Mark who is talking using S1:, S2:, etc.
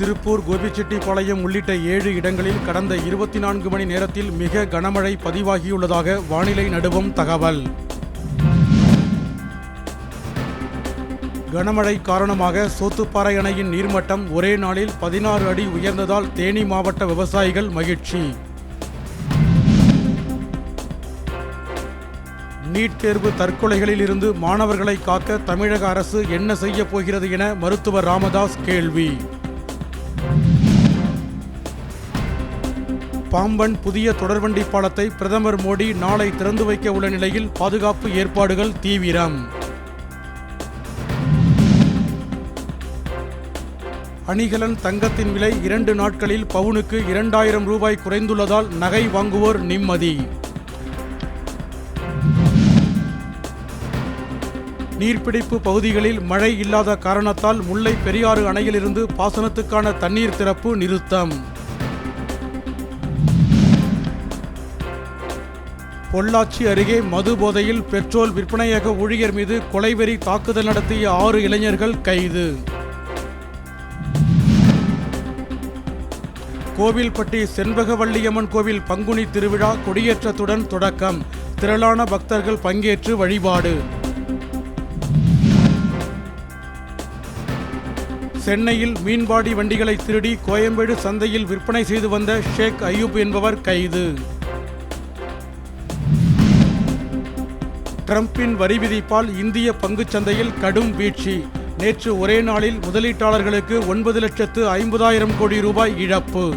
S1: திருப்பூர் கோபிச்செட்டிப்பாளையம் உள்ளிட்ட ஏழு இடங்களில் கடந்த இருபத்தி நான்கு மணி நேரத்தில் மிக கனமழை பதிவாகியுள்ளதாக வானிலை நடுவம் தகவல். கனமழை காரணமாக சோத்துப்பாறை அணையின் நீர்மட்டம் ஒரே நாளில் பதினாறு அடி உயர்ந்ததால் தேனி மாவட்ட விவசாயிகள் மகிழ்ச்சி. நீட் தேர்வு தற்கொலைகளில் இருந்து மாணவர்களை காக்க தமிழக அரசு என்ன செய்ய போகிறது என மருத்துவர் ராமதாஸ் கேள்வி. பாம்பன் புதிய தொடர்வண்டி பாலத்தை பிரதமர் மோடி நாளை திறந்து வைக்க உள்ள நிலையில் பாதுகாப்பு ஏற்பாடுகள் தீவிரம். அணிகலன் தங்கத்தின் விலை இரண்டு நாட்களில் பவுனுக்கு இரண்டாயிரம் ரூபாய் குறைந்துள்ளதால் நகை வாங்குவோர் நிம்மதி. நீர்பிடிப்பு பகுதிகளில் மழை இல்லாத காரணத்தால் முல்லை பெரியாறு அணையிலிருந்து பாசனத்துக்கான தண்ணீர் திறப்பு நிறுத்தம். பொள்ளாச்சி அருகே மது போதையில் பெட்ரோல் விற்பனையக ஊழியர் மீது கொலைவெறி தாக்குதல் நடத்திய ஆறு இளைஞர்கள் கைது. கோவில்பட்டி செண்பகவல்லியம்மன் கோவில் பங்குனி திருவிழா கொடியேற்றத்துடன் தொடக்கம். திரளான பக்தர்கள் பங்கேற்று வழிபாடு. சென்னையில் மீன்பாடி வண்டிகளை திருடி கோயம்பேடு சந்தையில் விற்பனை செய்து வந்த ஷேக் அய்யூப் என்பவர் கைது. ட்ரம்பின் வரி விதிப்பால் இந்திய பங்குச் சந்தையில் கடும் வீழ்ச்சி. நேற்று ஒரே நாளில் முதலீட்டாளர்களுக்கு ஒன்பது லட்சத்து ஐம்பதாயிரம் கோடி ரூபாய் இழப்பு.